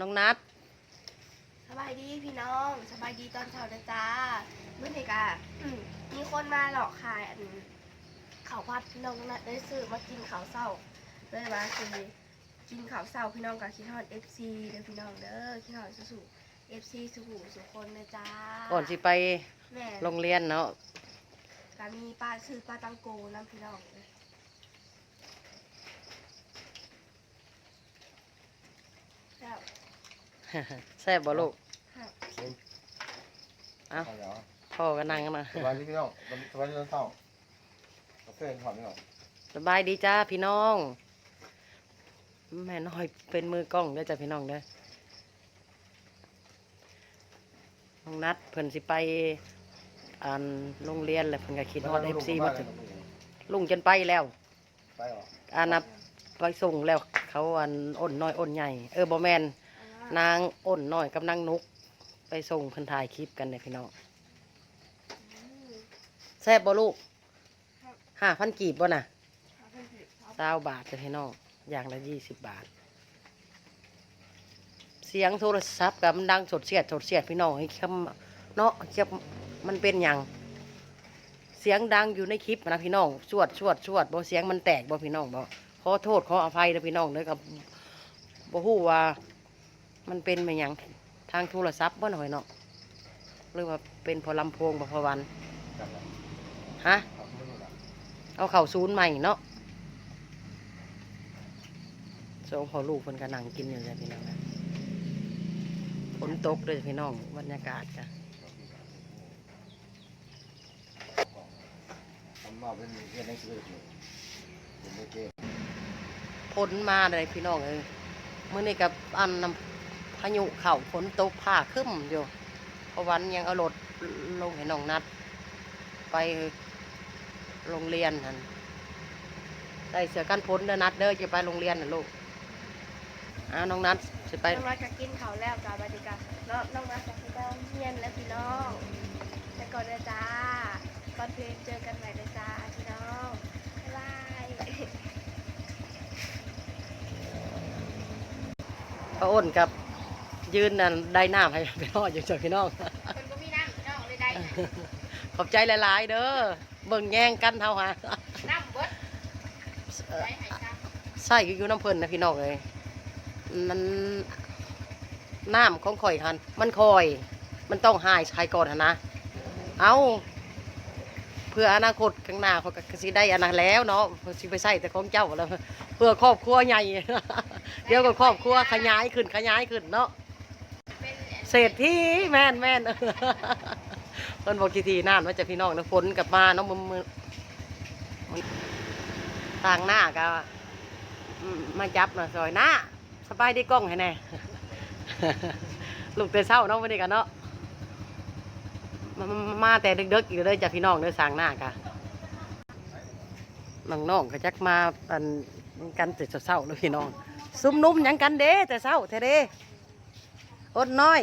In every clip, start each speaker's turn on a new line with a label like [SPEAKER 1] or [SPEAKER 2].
[SPEAKER 1] น้องนัด
[SPEAKER 2] สบายดีพี่น้อง สบายดีตอนเช้านะจ๊ะเมื่อไหร่กะอืมมีคนมาหลอกขายอันเขาวพัดน้องนัดได้ซื้อมากินข้าวเศร้าเลยมาคือกินข้าวเศร้าพี่น้องกับคิดฮอด FC เด้อพี่น้องเด้อคิดฮอดสุๆ FC สุขุสุคนนะจ๊ะ
[SPEAKER 1] ก่อนสิไป
[SPEAKER 2] แม่
[SPEAKER 1] โรงเรียนเนาะ
[SPEAKER 2] ก็มีปลาคือปลาตังโกน้ำพี่น้องแล้ว
[SPEAKER 1] แซ่บบ่ลูก
[SPEAKER 2] ฮะ
[SPEAKER 1] เอ้า
[SPEAKER 3] เอาเหรอ
[SPEAKER 1] พ่อก็นั่งนะ
[SPEAKER 3] สบายดีพี่น้องสบายดีตอนเช้าเอาเส้นถอดนี่หรอ
[SPEAKER 1] สบายดีจ้าพี่น้อง แม่น้อยเป็นมือกล้องเด้อจ้ะพี่น้องเด้อน้องนัดเพิ่นสิไปอ่านโรงเรียนแล้วเพิ่นก็คิดฮอด FC มาถึงลุงจนไปแล้ว
[SPEAKER 3] ไปเหรอ
[SPEAKER 1] อานับไปส่งแล้ว เขาอันอ้นน้อยอ้นใหญ่ เออบ่แม่น นางอ้นน้อยกับนางนุก ไปส่งเพิ่นถ่ายคลิปกันเด้อพี่น้องแซ่บบ่ลูกห้าพันกีบบ่น่ะเก้าบาทจ้ะพี่น้องอย่างละยี่สิบบาท เสียงโทรศัพท์กับมันดังสดเสียดสดเสียดพี่น้องให้คำเนาะเทียบมันเป็นอย่างเสียงดังอยู่ในคลิปนะพี่น้องสวดสวดสวดบ่เสียงมันแตกบ่พี่น้องบ่ขอโทษขออภัยนะพี่น้องเด้อกับบ่ฮู้ว่า มันเป็นมาอย่างทางโทรศัพท์บ่หน่อยเนาะหรือว่าเป็นพอลำโพงบ่พอวัน
[SPEAKER 3] จับเลย
[SPEAKER 1] ฮะ
[SPEAKER 3] เอาไม่รู้ละ
[SPEAKER 1] เอาเข่าศูนย์ใหม่เนาะสองพอลูกเพิ่นก็นั่งกินอยู่เลยพี่น้องนะฝนตกเลยพี่น้องบรรยากาศจ้ะ
[SPEAKER 3] ทำมาเป็นเรียนหนังสืออยู่เป็นไม่เก่ง
[SPEAKER 1] ฝนมาเลยพี่น้องเอ้ยมื้อนี้กับอันน้ำพายุเข่าฝนตกผ้าครึ้มอยู่เพราะวันยังเอารถลงให้น้องนัด ไปโรงเรียนนั่นใส่เสื้อกันฝนเด้อนัดเด้อจะไปโรงเรียนน่ะลูกอ้าวน้องนัดสิไป
[SPEAKER 2] น้องนัดก็กินเขาวแล้วจ้าบรรยากาศน้องน้องนัดก็ไปโรงเรียนแล้วพี่น้องแต่ก่อนนะจ้าก่อนเพลงเจอกันใหม่นะจ้าพี่น้องบ๊ายบาย
[SPEAKER 1] พระอ้นกับ ยืนนั่นได้น้ำให้พี่น้องอยู่เจอพี่น้อง
[SPEAKER 2] คนก็มีน้ำพี่น้องเลยได้
[SPEAKER 1] ขอบใจหลาย ๆ เด้อเบิ่งแย่งกันเท่าหา
[SPEAKER 2] น้ำเบิด
[SPEAKER 1] เอ่อ
[SPEAKER 2] ได้หายจ้า
[SPEAKER 1] ใส่อยู่น้ำเพิ่นนะพี่น้องเลยมันน้ำของข่อยหันมันคอย มันต้องหายชายก่อนหั้นนะ เอาเพื่ออนาคตข้างหน้าเขาก็สิได้อันนั้นแล้วเนาะสิไปใส่แต่ของเจ้าแล้วเพื่อครอบครัวใหญ่ เดี๋ยวก็ครอบครัวขยายขึ้นขยายขึ้นเนาะ
[SPEAKER 2] เศ
[SPEAKER 1] รษฐีแม่นแม่นเพิ่นบอกกี่ทีน่านว่าจะพี่น้องนะฝนกลับมาเนาะมือมือมันต่างหน้าก็อืมาจับหนะซอยหน้าสบายดีกล้องให้แน่ลูกแต่เศร้าเนาะวันนี้กันเนาะมาแต่เดึกๆอยู่เลยจะพี่น้องเด้อสางหน้ากะน้องๆก็จักมาอันกันแต่เศร้าเลยพี่น้องซุ่มนุ่มยังกันเด้แต่เศร้าแท้เด้ อดน้อย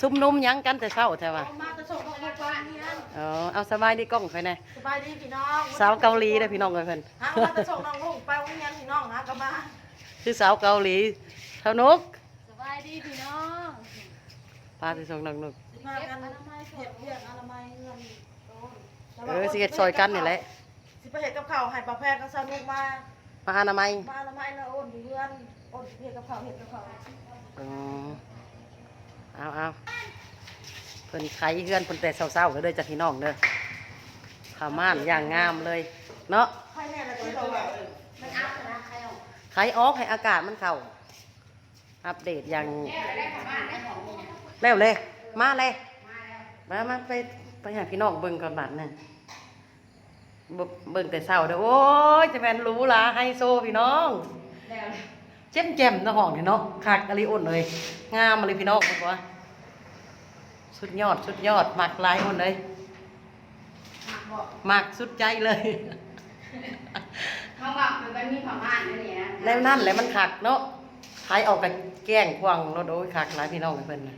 [SPEAKER 1] ซุ่มนุ่มหยังกันแต่เช้าแท้ว่า
[SPEAKER 2] มาจะส่งน้องไปก่อนเนี่ย
[SPEAKER 1] เออเอาสบายดีกล้องไปแน่
[SPEAKER 4] สบายดีพี่น้อง
[SPEAKER 1] สาวเกาหลีเด้อพี่น้องเอ้ยเพิ่น
[SPEAKER 4] ฮะมาจะส่งน้องลุงไปโรงเรียนพี่น้องนะกลับมา
[SPEAKER 1] คือสาวเกาหลีเท่านุก
[SPEAKER 2] สบายดีพี่น้อง
[SPEAKER 1] พาไปส่งน้องนุก
[SPEAKER 4] สิมากันเห็ดเรียนอนามัยเงิน
[SPEAKER 1] เออสิเฮ็ดซอยกันนี่แหละ
[SPEAKER 4] สิไปเห็ดกับข้าวให้ปลาแพทย์ก็สนุกมา
[SPEAKER 1] มาอนามัย
[SPEAKER 4] มาอนามัยนะโอนอยู่เพื่อนโอนสิเห็ดกับข้าวเห็ดกับข้าว
[SPEAKER 1] เอาเอาเพิ่นไขเฮือนเพิ่นแต่เช้าๆเลยเด้อจ้ะพี่น้องเด้อผ้าม่านอย่างงามเลย เนาะ
[SPEAKER 4] ใครแน่ละตัวเราอะ
[SPEAKER 2] มันอัพนะใครเอา
[SPEAKER 1] ไขออกให้อากาศมันเข้า อัปเดตอย่าง
[SPEAKER 2] ได้ทำบ้านได้ของนี่นะ
[SPEAKER 1] แล้วเลย มาเลยมามาไปไปหาพี่น้องเบิ่งก่อนบัดนึงเบิ่งเบ่งแต่เช้าเด้อโอ้ยจะแม่นรู้ล่ะไฮโซพี่น้อง
[SPEAKER 2] แล้ว
[SPEAKER 1] เจ็มแจ่มๆเนาะห้องนี่เนาะคักอะลิอุ่นเลย งามมาเลยพี่น้องบอกว่าสุดยอดสุดยอดมักหลายคนเลยมักสุดใจเลย
[SPEAKER 2] เขาบอกมันมีผ้าม่านนั่นนี่นะ
[SPEAKER 1] แล้วนั่นแหละมันคักเนาะขายออกกันแกล้งควงเนาะโดยคักหลายพี่น้องให้เพิ่นน่ะ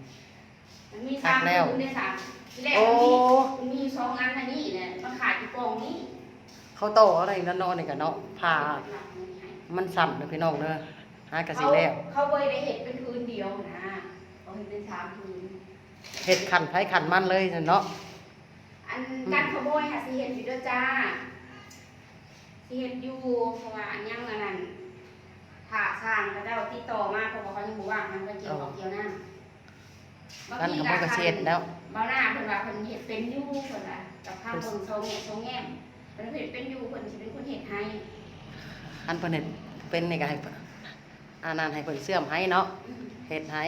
[SPEAKER 2] มันมีสาม
[SPEAKER 1] แล้ว
[SPEAKER 2] มันได้สามทีแรก
[SPEAKER 1] โอ้
[SPEAKER 2] มันมีมันมีสองอันอันนี้เนี่ยมันขาดอยู่กล่องนี้
[SPEAKER 1] เขาโตอะไรนั่นเนาะนี่กันเนาะผ่ามันสั่นเลยพี่น้องเด้อ หากะ
[SPEAKER 5] เขา
[SPEAKER 1] สิแล้ว
[SPEAKER 5] เขาบ่ได้เห็ดเป็นพื้นเดียวนะเขาเห็ดเป็นสามพื้น
[SPEAKER 1] เฮ็ดขันไผขันมันเลยเนาะ
[SPEAKER 5] อันการขโมยค่ะสิเห็ดอยู่เด้วยจ้าสิเห็ดอยู่เพราะว่าอันยังอันนั้นถ้าสร้างก็ได้เอาติดต่อมาเพราะว่าเขายังบ่ว่างมันก็เกี่ยวของเกี่ยวน้ำ
[SPEAKER 1] กันขโมยก็สิเฮ็ดแล้ว
[SPEAKER 5] บ่หน้าเพิ่นว่าเพิ่นเฮ็ดเป็นอยู่เพิ่นว่ากับข้าวเบิ่งทรงทรงแง้มเพิ่นเฮ็ดเป็นอยู่เพิ่นสิเป็นคนเฮ็ดให้
[SPEAKER 1] อันเพิ่นเฮ็ดเป็นนี่ก็ให้ อันนั้นให้เพิ่นเสื่อมให้เนาะ
[SPEAKER 5] อืม
[SPEAKER 1] เฮ็ดให้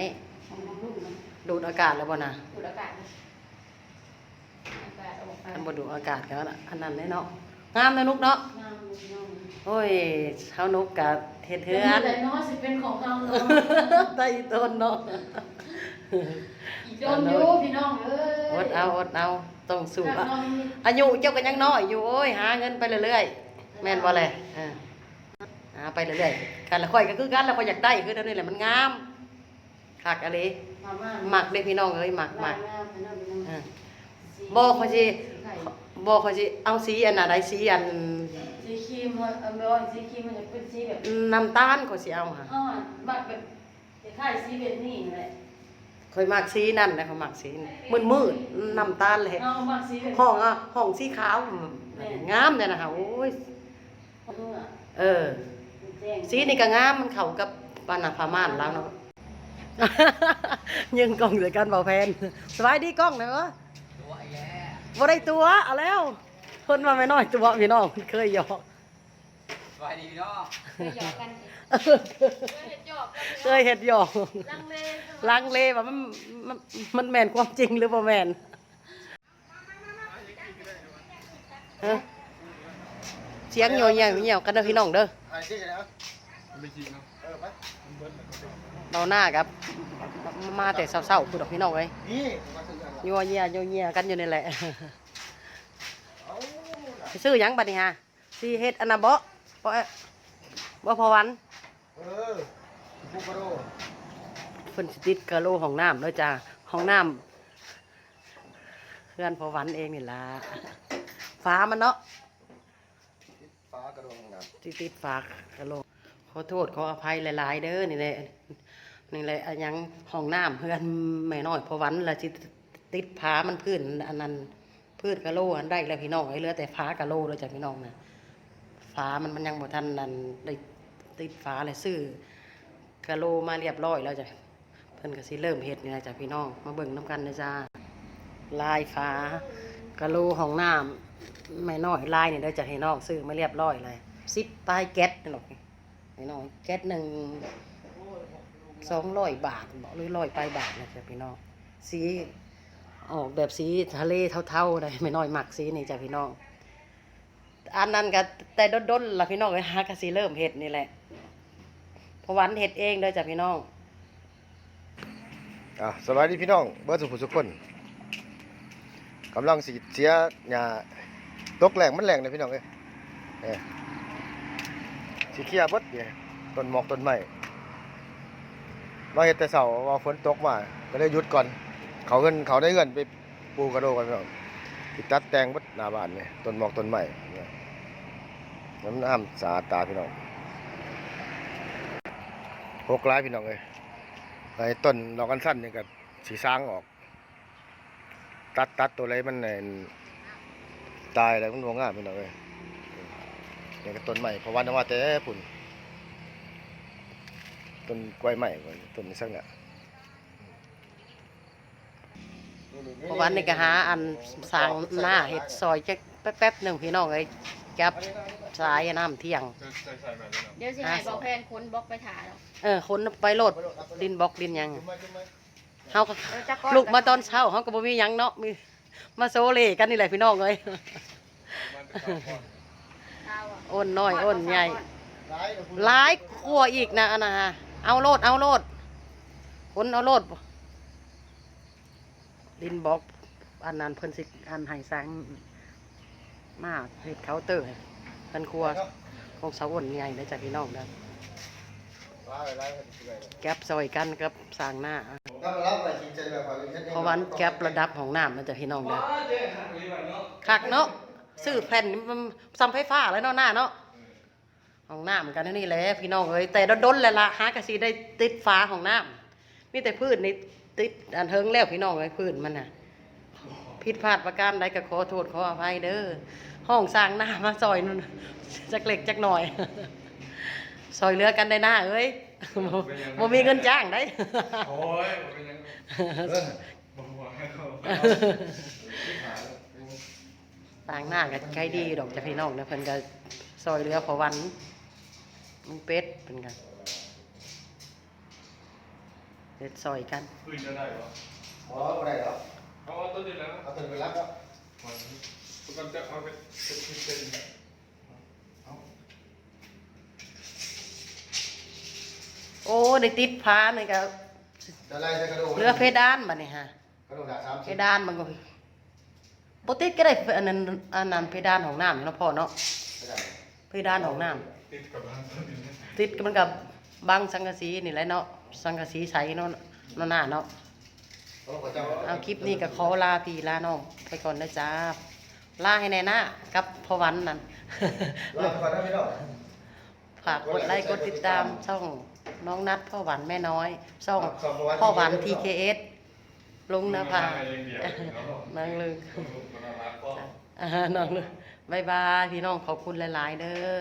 [SPEAKER 5] ของน้องลูกมัน
[SPEAKER 1] ดูดอากาศแล้วบ่น่ะ
[SPEAKER 5] ดูดอากาศเลยอากาศออกไป
[SPEAKER 1] อันบ่ดูดอากาศก็อันนั้นเลยเนาะงามเนาะนุกเนาะ
[SPEAKER 5] งามลูกน้อง
[SPEAKER 1] โอ้ยเฮานุกก็เฮ็ดเฮือน
[SPEAKER 5] แต่น้อยสิเป็นของเราเนาะ
[SPEAKER 1] ได้ต้นเนาะ
[SPEAKER 5] อีกโดนอยู่พี่น้องเอ้ย
[SPEAKER 1] อดเอาอดเอาต้องสู้
[SPEAKER 5] ข้า
[SPEAKER 1] อะ
[SPEAKER 5] งนอกนี่
[SPEAKER 1] อายุเจ้าก็ยังน้อยอยู่โอ้ยหาเงินไปเรื่อยๆแม่นบ่แลเออหา ไปเรื่อยๆกันละค่อยก็คือกันแล้วก็อยากได้คือเท่านี้แหละมันงามคักอะเล
[SPEAKER 5] มาม่า
[SPEAKER 1] หมักเด้พี่น้องเอ้ยหมักหมัก
[SPEAKER 5] งามพี่น้องพี่น้อง
[SPEAKER 1] เออบ่เขาสิ
[SPEAKER 5] ไข่
[SPEAKER 1] บ่เขาสิเอาสีอันน่ะใดสีอัน
[SPEAKER 5] สีครีมมันเอาไปว่าสีครีมมันจะเป็นสีแบบ
[SPEAKER 1] น้ำตาลเขาสิเอาค่ะ
[SPEAKER 5] อ่อนแบบแบบคล้ายๆสีแบบนี้แหละ
[SPEAKER 1] ค่อยมักสีนั่นนะเขามักสีมืดๆน้ำตาลเลย
[SPEAKER 5] เอาบางสีแบบ
[SPEAKER 1] ห้องอะห้องสีขาวงามเลยนะคะโอ้ยเออ
[SPEAKER 5] แจ้ง
[SPEAKER 1] สีนี่ก็งามมันเข้ากับปานาพาม่านแล้วเนาะยังกล้องใส่กันเบาแพนสบายดีกล้องเลยวะบ่ได้ตัวเอาแล้วเพิ่นมาไม่น้อยตัวพี่น้องเคยหยอก
[SPEAKER 6] สวัสดีพี่น้อง
[SPEAKER 5] เคยหยอกกัน
[SPEAKER 1] เคยเฮ็ดหยอก
[SPEAKER 5] ลังเล
[SPEAKER 1] ลังเลว่ามันมันมันแม่นความจริงหรือบ่แม่นฮะเสียงโยเหี่ยวเหี่ยวกันเด้อพี่น้องเด้อ
[SPEAKER 3] ไอ้ที่กันนะ
[SPEAKER 6] ไม่จริงเนาะ
[SPEAKER 3] เออไปมันเบิ้ลเลย
[SPEAKER 1] เราหน้าครับมามาแต่เช้าๆคือดอกพี่น้องเอ้ย
[SPEAKER 3] นี่มาซื้อกันละ
[SPEAKER 1] ยัวเหี่ยยัวเหี่ยกันอยู่นี่แหละ
[SPEAKER 3] เอา
[SPEAKER 1] ไปซื้อหยังบัดนี้ฮะสิเฮ็ดอันน่ะบ่บ่บ่พอวัน
[SPEAKER 3] เออพุกกระโดด
[SPEAKER 1] เพิ่นสิติดกะโหลห้องน้ำเด้อจ้าห้องน้ำเพื่อนพอวันเองนี่ล่ะฟ้ามันเนาะ
[SPEAKER 3] ฟ้ากระโดดนะ
[SPEAKER 1] ที่ติดฝากกะโหลข อโทษขออภัยหลาย ๆ เด้อนี่แหละนี่แหละยังห้องน้ำเพื่อนแม่น้อยพอวันละสิติดผามันพื้นอันนั้นพื้นกะโลอันได้แล้วพี่น้องไอ้เหลือแต่ฟ้ากะโลแล้วจ้ะพี่น้องนะฟ้ามันมันยังบ่ทันนั่นได้ติดฟ้าเลยซื้อกะโลมาเรียบร้อยแล้วจ้ะเพิ่นก็สิเริ่มเฮ็ดนี่นะจ้ะพี่น้องมาเบิ่งนํกันนะจ้าลายฟ้ากะโลห้องน้ำแม่น้อยลายนี่เด้อจ้ะพี่น้องซื้อมาเรียบร้อยเลยสิปลายแก๊สนี่หรอก แม่น้อยแก๊สหนึ่งสองร้อยบาทบอกหรือร้อยปลายบาทนะจ้ะพี่น้องสีออกแบบสีทะเลเท่าๆเลยไม่น้อยหมักสีนี่จ้ะพี่น้องอันนั้นก็แต่ด้นๆล่ะพี่น้องเลยฮะก็สิเริ่มเห็ดนี่แหละเพราะวันเห็ดเองเด้อจ้ะพี่น้อง
[SPEAKER 3] อะสวัสดีพี่น้องเบิร์ดสุภุสุคนกำลังสิเสียหญ้าตกแหลงมันแหลงเลยพี่น้องเอ้ยเอ้ย สิเคลียร์เบดเนี่ยต้นหมอกต้นไม้มาเฮ็ดแต่เสาว่าฝนตกมา ก็เลยหยุดก่อน เขาเงินเขาได้เงินไปปูกระโดกันพี่น้องสิตัดแต่งบดหน้าบ้านเนี่ยต้นหมอกต้นไม้เนี่ยน้ำน้ำสาตาพี่น้องหกหลายพี่น้องเอ้ยไอ้ต้นดอกกันสั้นนี่ก็สีสร้างออก ตัดตัดตัวอะไรมันเนี่ยตายอะไรมันวงง่ายไปหน่อยเลย นี่ก็ต้นใหม่เพราะวันนั้นว่าแต่พุ่นต้นกล้วยใหม่ก่อนต้นนี้สักเนี่ย
[SPEAKER 1] เพราะวันนี้ก็หาอันสร้างหน้าเห็ดซอยจักแป๊บๆหนึ่งพี่น้องเลยจับสายน้ำเที่ยง
[SPEAKER 5] เดี๋ยวสิให้บอกแพนคนบล็อกไปถ่ายหรอก
[SPEAKER 1] เออคนไปโหลดดินบล็อกดินหยัง
[SPEAKER 3] จุ่มไว้จุ่มไว้
[SPEAKER 1] เฮาก็
[SPEAKER 5] เดี๋ยวจะก้อน
[SPEAKER 1] ลูกมาตอนเช้าเฮาก็บ่มีหยังเนาะมีมาโซเลกันนี่แหละพี่น้องเอ้ย
[SPEAKER 5] ข้าว อะ
[SPEAKER 1] อ้นน้อยอ้นใหญ่
[SPEAKER 3] ร้ายเดี๋ยวคุณ
[SPEAKER 1] หลายครัวอีกนะอันนะฮะเอาโลดเอาโลดคนเอาโลดดินบล็อกอันนั้นเพิ่นสิอันให้สร้างมาเฮ็ดเคาน์เตอร์ให้เพิ่นครัวของสาวอ้นใหญ่เด้อจ้ะพี่น้องเด้อ
[SPEAKER 3] ร้ายร้ายร้าย
[SPEAKER 1] แก๊ปซอยกันกับสร้างหน้า
[SPEAKER 3] ผมถ้ามารับไปชิงใจแบบความเป็นเท็จ
[SPEAKER 1] เพราะวันแก๊ประดับของน้ำนะจ้ะพี่น้องเด้อคักเนาะ ซื้อแผ่นนี่มันซ้ำไฟฟ้าเลยเนาะหน้าเนาะห้องน้ำกันนี่แหละพี่น้องเอ้ยแต่ดนๆแหละละหากะสิได้ติดฟ้าห้องน้ำมีแต่พื้นนี่ติดอันเทิงแล้วพี่น้องเอ้ยพื้นมันน่ะผิดพลาดประการใดก็ขอโทษขออภัยเด้อห้องสร้างหน้ามาซอยนู่นจักเล็กจักหน่อยซอยเหลือกันได้หน้าเอ้ยบ่บ่มีเงินจ้างได้
[SPEAKER 6] โอ้ยมันเป็นยัง
[SPEAKER 3] เออ
[SPEAKER 6] บอกว่าให้เขา
[SPEAKER 1] ต่างหน้าก็ใช้ดีดอกจากพี่น้องนะเพิ่นก็ซอยเหลือพอวันมันเป็ดเพิ่นก็เด็ดซอยกัน
[SPEAKER 6] ปืนจะได้ปะ
[SPEAKER 3] หมอบ่ได้หรอก
[SPEAKER 6] เอาเอาต้นนี้แล้ว
[SPEAKER 3] เอาตัวไปรับแล้ว
[SPEAKER 6] ทุกคนจะเอาไปเป็นเป็น
[SPEAKER 1] โอ้ได้ติดผ้านี่ก็
[SPEAKER 3] จะไล่จะกระโดด
[SPEAKER 1] เหลือเพดานบัดนี้ฮะ
[SPEAKER 3] กระโดดหาสาม
[SPEAKER 1] เพ
[SPEAKER 3] สิบ
[SPEAKER 1] ดานมันก็ บ่ติดก็ได้อันนั้นอันนั้นเพดานของน้ำนี่เนาะพ่อเนาะ
[SPEAKER 3] ไม่ได้
[SPEAKER 1] เพดานของน้ำ
[SPEAKER 6] ติดกับบ้านต้นนี้
[SPEAKER 1] ติดมันกับบังสังกะสีนี่แหละเนาะสังกะสีใสเนาะเนาะหน้าเนาะ
[SPEAKER 3] โอ้พระเจ้า
[SPEAKER 1] เอาคลิปนี้ก็ขอลาพี่ลาน้องไปก่อนนะจ้าลาให้แน่นะกับพ่อวันนั่น
[SPEAKER 3] ลาไปก่อนนะพี่น้อง
[SPEAKER 1] ฝากกดไลค์กดติดตามช่องน้องนัดพ่อหวันแม่น้อยช่องพ่อหวัน TKS ลุงนภานางลึง
[SPEAKER 6] มันรักก็
[SPEAKER 1] อ่าน้องลึงบายบายพี่น้องขอบคุณหลาย ๆ เด้อ